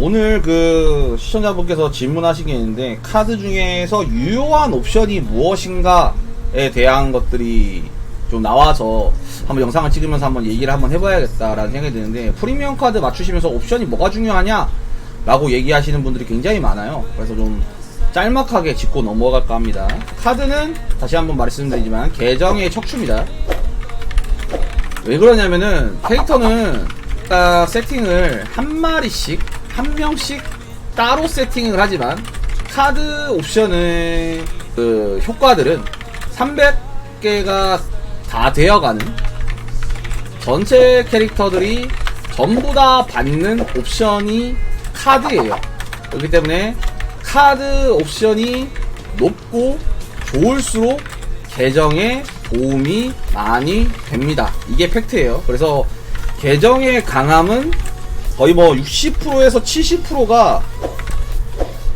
오늘 그 시청자분께서 질문하신 게 있는데 카드 중에서 유효한 옵션이 무엇인가에 대한 것들이 좀 나와서 한번 영상을 찍으면서 한번 얘기를 한번 해봐야겠다라는 생각이 드는데 프리미엄 카드 맞추시면서 옵션이 뭐가 중요하냐 라고 얘기하시는 분들이 굉장히 많아요. 그래서 좀 짤막하게 짚고 넘어갈까 합니다. 카드는 다시 한번 말씀드리지만 계정의 척추입니다. 왜 그러냐면은 캐릭터는 딱 세팅을 한 마리씩 한 명씩 따로 세팅을 하지만 카드 옵션의 그 효과들은 300개가 다 되어가는 전체 캐릭터들이 전부 다 받는 옵션이 카드예요. 그렇기 때문에 카드 옵션이 높고 좋을수록 계정에 도움이 많이 됩니다. 이게 팩트예요. 그래서 계정의 강함은 거의 뭐 60%에서 70%가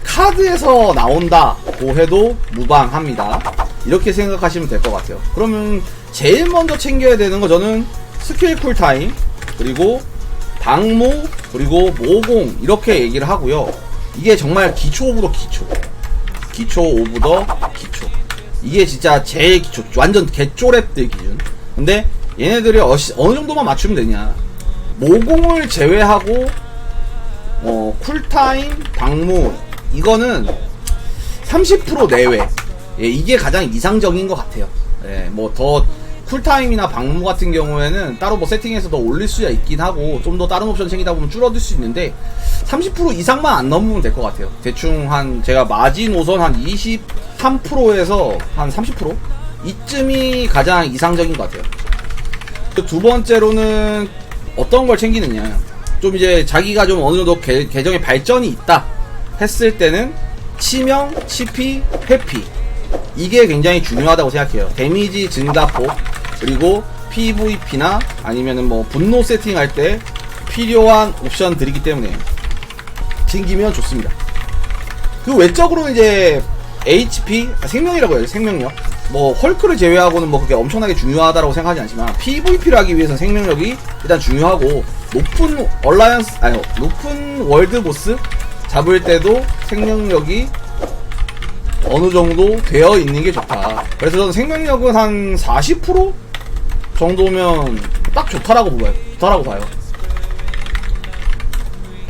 카드에서 나온다고 해도 무방합니다. 이렇게 생각하시면 될 것 같아요. 그러면 제일 먼저 챙겨야 되는 거 저는 스킬 쿨타임 그리고 방무 그리고 모공 이렇게 얘기를 하고요. 이게 정말 기초 오브 더 기초. 기초 오브 더 기초. 이게 진짜 제일 기초. 완전 개쪼랩들 기준. 근데 얘네들이 어느 정도만 맞추면 되냐. 모공을 제외하고 어, 쿨타임, 방무 이거는 30% 내외. 예, 이게 가장 이상적인 것 같아요. 예, 뭐더 쿨타임이나 방무 같은 경우에는 따로 뭐 세팅해서 더 올릴 수야 있긴 하고 좀 더 다른 옵션 챙기다 보면 줄어들 수 있는데 30% 이상만 안 넘으면 될 것 같아요. 대충 한 제가 마지노선 한 23%에서 한 30% 이쯤이 가장 이상적인 것 같아요. 그두 번째로는 어떤 걸 챙기느냐. 좀 이제 자기가 좀 어느 정도 개, 계정에 발전이 있다 했을 때는 치명, 치피, 회피 이게 굉장히 중요하다고 생각해요. 데미지 증가폭 그리고 PVP나 아니면은 뭐 분노 세팅할 때 필요한 옵션들이기 때문에 챙기면 좋습니다. 그 외적으로는 이제 HP 아, 생명이라고 해요 생명력 뭐 헐크를 제외하고는 뭐 그게 엄청나게 중요하다고 생각하지 않지만 PVP를 하기 위해서 생명력이 일단 중요하고 높은 얼라이언스 아니 높은 월드 보스 잡을 때도 생명력이 어느 정도 되어 있는 게 좋다. 그래서 저는 생명력은 한 40% 정도면 딱 좋다라고 봐요. 좋다라고 봐요.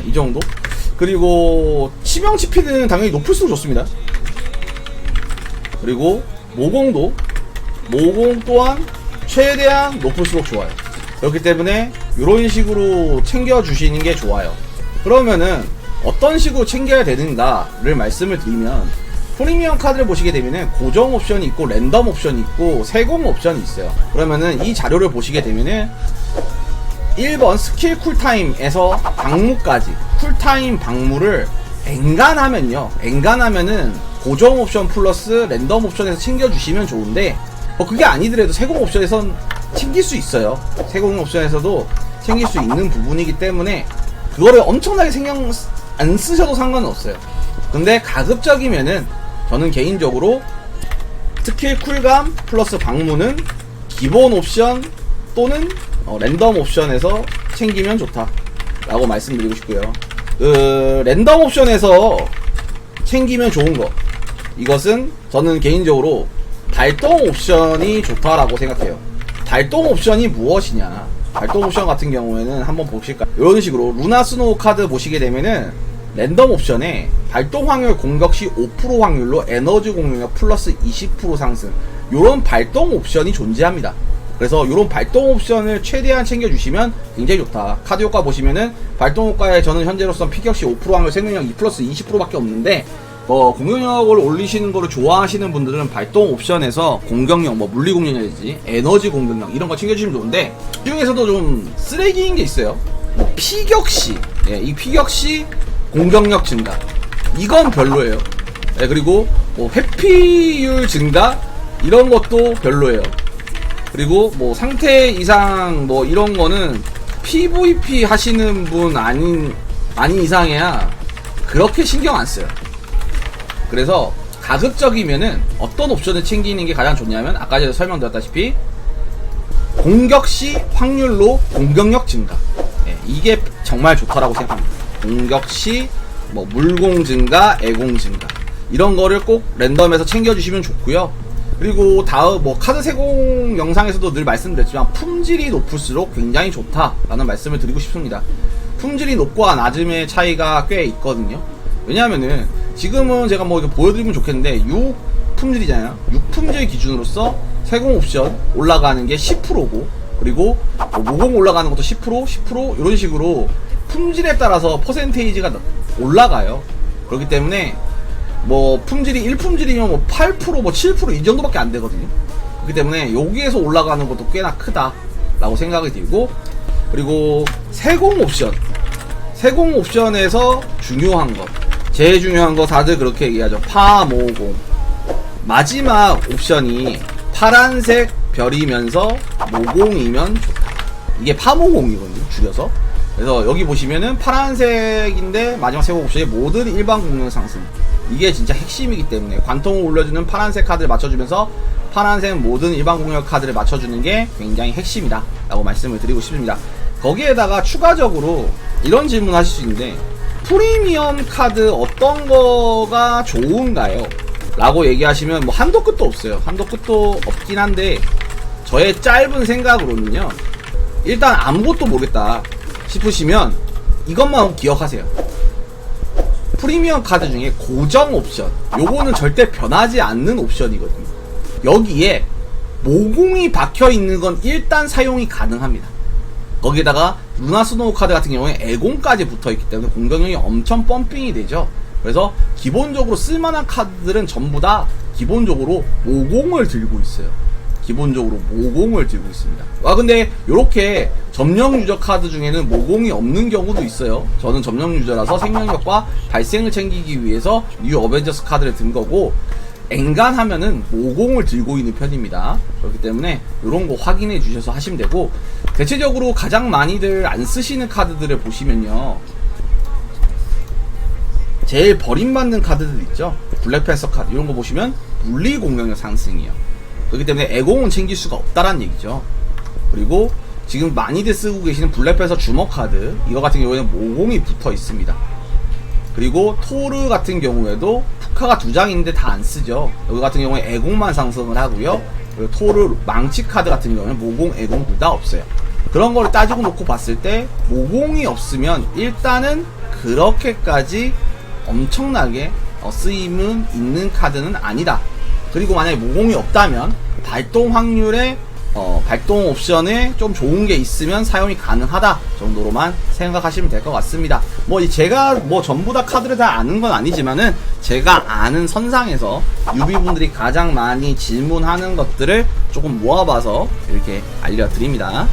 이 정도? 그리고 치명 치피는 당연히 높을수록 좋습니다. 그리고 모공도 모공 또한 최대한 높을수록 좋아요. 그렇기 때문에 이런 식으로 챙겨 주시는 게 좋아요. 그러면은 어떤 식으로 챙겨야 되는가를 말씀을 드리면 프리미엄 카드를 보시게 되면은 고정 옵션이 있고 랜덤 옵션이 있고 세공 옵션이 있어요. 그러면은 이 자료를 보시게 되면은 1번 스킬 쿨타임에서 방무까지 쿨타임 방무를 엔간하면요 엔간하면은 고정 옵션 플러스 랜덤 옵션에서 챙겨주시면 좋은데 뭐 그게 아니더라도 세공 옵션에선 챙길 수 있어요. 세공 옵션에서도 챙길 수 있는 부분이기 때문에 그거를 엄청나게 쓰- 안 쓰셔도 상관은 없어요. 근데 가급적이면은 저는 개인적으로 스킬 쿨감 플러스 방무는 기본 옵션 또는 어, 랜덤 옵션에서 챙기면 좋다 라고 말씀드리고 싶고요. 그 랜덤 옵션에서 챙기면 좋은 거 이것은 저는 개인적으로 발동 옵션이 좋다라고 생각해요. 발동 옵션이 무엇이냐? 발동 옵션 같은 경우에는 한번 보실까요? 이런 식으로 루나 스노우 카드 보시게 되면은 랜덤 옵션에 발동 확률 공격 시 5% 확률로 에너지 공격력 플러스 20% 상승. 이런 발동 옵션이 존재합니다. 그래서 이런 발동 옵션을 최대한 챙겨주시면 굉장히 좋다. 카드 효과 보시면은 발동 효과에 저는 현재로서 피격시 5% 확률 생명력 2 플러스 20%밖에 없는데 어, 공격력을 올리시는 거를 좋아하시는 분들은 발동 옵션에서 공격력, 뭐 물리 공격력이지, 에너지 공격력 이런 거 챙겨주시면 좋은데 그 중에서도 좀 쓰레기인 게 있어요. 뭐 피격시, 예, 이 피격시 공격력 증가 이건 별로예요. 예, 그리고 뭐 회피율 증가 이런 것도 별로예요. 그리고 뭐 상태 이상 뭐 이런 거는 PVP 하시는 분 아닌 아닌 이상해야 그렇게 신경 안 써요. 그래서 가급적이면은 어떤 옵션을 챙기는 게 가장 좋냐면 아까 전에 설명드렸다시피 공격 시 확률로 공격력 증가 예, 이게 정말 좋다라고 생각합니다. 공격 시뭐 물공 증가, 애공 증가 이런 거를 꼭 랜덤에서 챙겨주시면 좋고요. 그리고 다음 뭐 카드 세공 영상에서도 늘 말씀드렸지만 품질이 높을수록 굉장히 좋다라는 말씀을 드리고 싶습니다. 품질이 높고와 낮음의 차이가 꽤 있거든요. 왜냐하면은 지금은 제가 뭐 보여드리면 좋겠는데 6 품질이잖아요. 6 품질 기준으로서 세공 옵션 올라가는 게 10%고 그리고 뭐 모공 올라가는 것도 10% 10% 이런 식으로 품질에 따라서 퍼센테이지가 올라가요. 그렇기 때문에 뭐 품질이 1품질이면 뭐 8%, 뭐 7%이 정도밖에 안 되거든요. 그렇기 때문에 여기에서 올라가는 것도 꽤나 크다라고 생각이 들고 그리고 세공 옵션 세공 옵션에서 중요한 것 제일 중요한 거 다들 그렇게 얘기하죠. 파모공. 마지막 옵션이 파란색 별이면서 모공이면 좋다. 이게 파모공이거든요 줄여서. 그래서 여기 보시면은 파란색인데 마지막 세공 옵션이 모든 일반 공룡 상승. 이게 진짜 핵심이기 때문에 관통을 올려주는 파란색 카드를 맞춰주면서 파란색 모든 일반 공격 카드를 맞춰주는 게 굉장히 핵심이다 라고 말씀을 드리고 싶습니다. 거기에다가 추가적으로 이런 질문 하실 수 있는데 프리미엄 카드 어떤 거가 좋은가요? 라고 얘기하시면 뭐 한도 끝도 없어요. 한도 끝도 없긴 한데 저의 짧은 생각으로는요. 일단 아무것도 모르겠다 싶으시면 이것만 기억하세요. 프리미엄 카드 중에 고정 옵션. 요거는 절대 변하지 않는 옵션이거든요. 여기에 모공이 박혀 있는 건 일단 사용이 가능합니다. 거기에다가 루나 스노우 카드 같은 경우에 에공까지 붙어 있기 때문에 공격력이 엄청 펌핑이 되죠 그래서 기본적으로 쓸만한 카드들은 전부 다 기본적으로 모공을 들고 있어요 기본적으로 모공을 들고 있습니다. 아 근데 이렇게 점령 유저 카드 중에는 모공이 없는 경우도 있어요. 저는 점령 유저라서 생명력과 발생을 챙기기 위해서 뉴 어벤져스 카드를 든 거고 엔간하면은 모공을 들고 있는 편입니다. 그렇기 때문에 이런 거 확인해 주셔서 하시면 되고 대체적으로 가장 많이들 안 쓰시는 카드들을 보시면요. 제일 버림받는 카드들 있죠. 블랙팬서 카드 이런 거 보시면 물리 공격력 상승이요. 그렇기 때문에 애공은 챙길 수가 없다란 얘기죠. 그리고 지금 많이들 쓰고 계시는 블랙팬서 주먹 카드 이거 같은 경우에는 모공이 붙어 있습니다. 그리고 토르 같은 경우에도 푸카가 두 장인데 다 안 쓰죠. 여기 같은 경우에 애공만 상승을 하고요. 그리고 토르 망치 카드 같은 경우는 모공, 애공 둘 다 없어요. 그런 거를 따지고 놓고 봤을 때 모공이 없으면 일단은 그렇게까지 엄청나게 어, 쓰임은 있는 카드는 아니다. 그리고 만약에 모공이 없다면 발동 확률에 어, 발동 옵션에 좀 좋은 게 있으면 사용이 가능하다 정도로만 생각하시면 될 것 같습니다. 뭐이 제가 뭐 전부 다 카드를 다 아는 건 아니지만은 제가 아는 선상에서 유비분들이 가장 많이 질문하는 것들을 조금 모아봐서 이렇게 알려드립니다.